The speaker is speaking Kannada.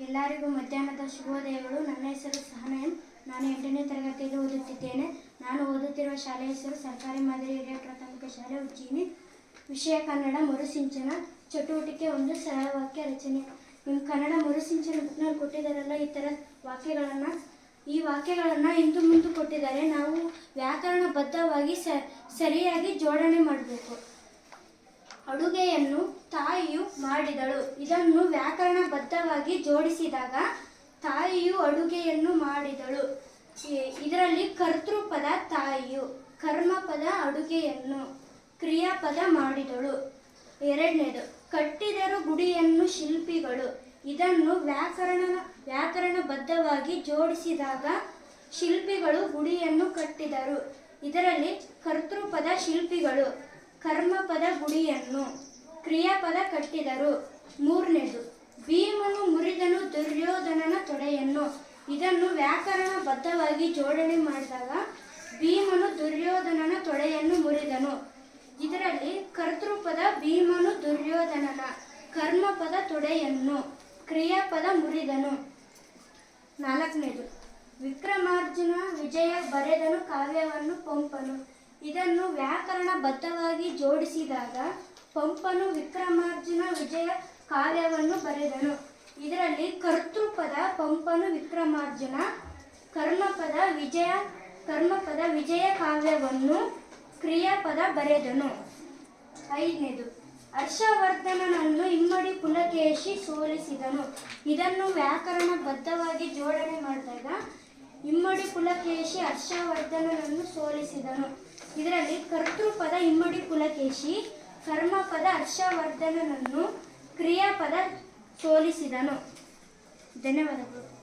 ಎಲ್ಲರಿಗೂ ಮಧ್ಯಾಹ್ನದ ಶುಭೋದಯಗಳು. ನನ್ನ ಹೆಸರು ಸಹನಯನ್. ನಾನು ಎಂಟನೇ ತರಗತಿಯಲ್ಲಿ ಓದುತ್ತಿದ್ದೇನೆ. ನಾನು ಓದುತ್ತಿರುವ ಶಾಲೆಯ ಹೆಸರು ಸರ್ಕಾರಿ ಮಾದರಿ ಹಿರಿಯ ಪ್ರಾಥಮಿಕ ಶಾಲೆ ಉಜ್ಜಿನಿ. ವಿಷಯ ಕನ್ನಡ ಮರುಸಿಂಚನ. ಚಟುವಟಿಕೆ ಒಂದು ಸರಳ ವಾಕ್ಯ ರಚನೆ. ನಿಮ್ಮ ಕನ್ನಡ ಮರುಸಿಂಚನ ಬುಕ್ನಲ್ಲಿ ಕೊಟ್ಟಿದ್ದಾರಲ್ಲ, ಈ ಥರ ವಾಕ್ಯಗಳನ್ನು? ಈ ವಾಕ್ಯಗಳನ್ನು ಇಂದು ಮುಂದೆ ಕೊಟ್ಟಿದ್ದಾರೆ. ನಾವು ವ್ಯಾಕರಣಬದ್ಧವಾಗಿ ಸರಿಯಾಗಿ ಜೋಡಣೆ ಮಾಡಬೇಕು. ಅಡುಗೆಯನ್ನು ತಾಯಿಯು ಮಾಡಿದಳು. ಇದನ್ನು ವ್ಯಾಕರಣಬದ್ಧವಾಗಿ ಜೋಡಿಸಿದಾಗ ತಾಯಿಯು ಅಡುಗೆಯನ್ನು ಮಾಡಿದಳು. ಇದರಲ್ಲಿ ಕರ್ತೃಪದ ತಾಯಿಯು ಕರ್ಮಪದ ಅಡುಗೆಯನ್ನು ಕ್ರಿಯಾಪದ ಮಾಡಿದಳು. ಎರಡನೇದು, ಕಟ್ಟಿದರು ಗುಡಿಯನ್ನು ಶಿಲ್ಪಿಗಳು. ಇದನ್ನು ವ್ಯಾಕರಣ ವ್ಯಾಕರಣಬದ್ಧವಾಗಿ ಜೋಡಿಸಿದಾಗ ಶಿಲ್ಪಿಗಳು ಗುಡಿಯನ್ನು ಕಟ್ಟಿದರು. ಇದರಲ್ಲಿ ಕರ್ತೃಪದ ಶಿಲ್ಪಿಗಳು, ಕರ್ಮಪದ ಗುಡಿಯನ್ನು ಕ್ರಿಯಾಪದ ಕಟ್ಟಿದರು. ಮೂರನೇದು, ಭೀಮನು ಮುರಿದನು ದುರ್ಯೋಧನನ ತೊಡೆಯನ್ನು. ಇದನ್ನು ವ್ಯಾಕರಣಬದ್ಧವಾಗಿ ಜೋಡಣೆ ಮಾಡಿದಾಗ ಭೀಮನು ದುರ್ಯೋಧನನ ತೊಡೆಯನ್ನು ಮುರಿದನು. ಇದರಲ್ಲಿ ಕರ್ತೃಪದ ಭೀಮನು ದುರ್ಯೋಧನನ, ಕರ್ಮಪದ ತೊಡೆಯನ್ನು, ಕ್ರಿಯಾಪದ ಮುರಿದನು. ನಾಲ್ಕನೇದು, ವಿಕ್ರಮಾರ್ಜುನ ವಿಜಯ ಬರೆದನು ಕಾವ್ಯವನ್ನು ಪಂಪನು. ಇದನ್ನು ವ್ಯಾಕರಣಬದ್ಧವಾಗಿ ಜೋಡಿಸಿದಾಗ ಪಂಪನು ವಿಕ್ರಮಾರ್ಜುನ ವಿಜಯ ಕಾವ್ಯವನ್ನು ಬರೆದನು. ಇದರಲ್ಲಿ ಕರ್ತೃಪದ ಪಂಪನು ವಿಕ್ರಮಾರ್ಜುನ, ಕರ್ಮಪದ ವಿಜಯ ಕರ್ಮಪದ ವಿಜಯ ಕಾವ್ಯವನ್ನು ಕ್ರಿಯಾಪದ ಬರೆದನು. ಐದನೇದು, ಹರ್ಷವರ್ಧನನನ್ನು ಇಮ್ಮಡಿ ಪುಲಕೇಶಿ ಸೋಲಿಸಿದನು. ಇದನ್ನು ವ್ಯಾಕರಣ ಬದ್ಧವಾಗಿ ಜೋಡಣೆ ಮಾಡಿದಾಗ ಇಮ್ಮಡಿ ಪುಲಕೇಶಿ ಹರ್ಷವರ್ಧನನನ್ನು ಸೋಲಿಸಿದನು. ಇದರಲ್ಲಿ ಕರ್ತೃಪದ ಇಮ್ಮಡಿ ಪುಲಕೇಶಿ ಕರ್ಮಪದ ಹರ್ಷವರ್ಧನನನ್ನು ಕ್ರಿಯಾಪದ ಸೋಲಿಸಿದನು. ಧನ್ಯವಾದಗಳು.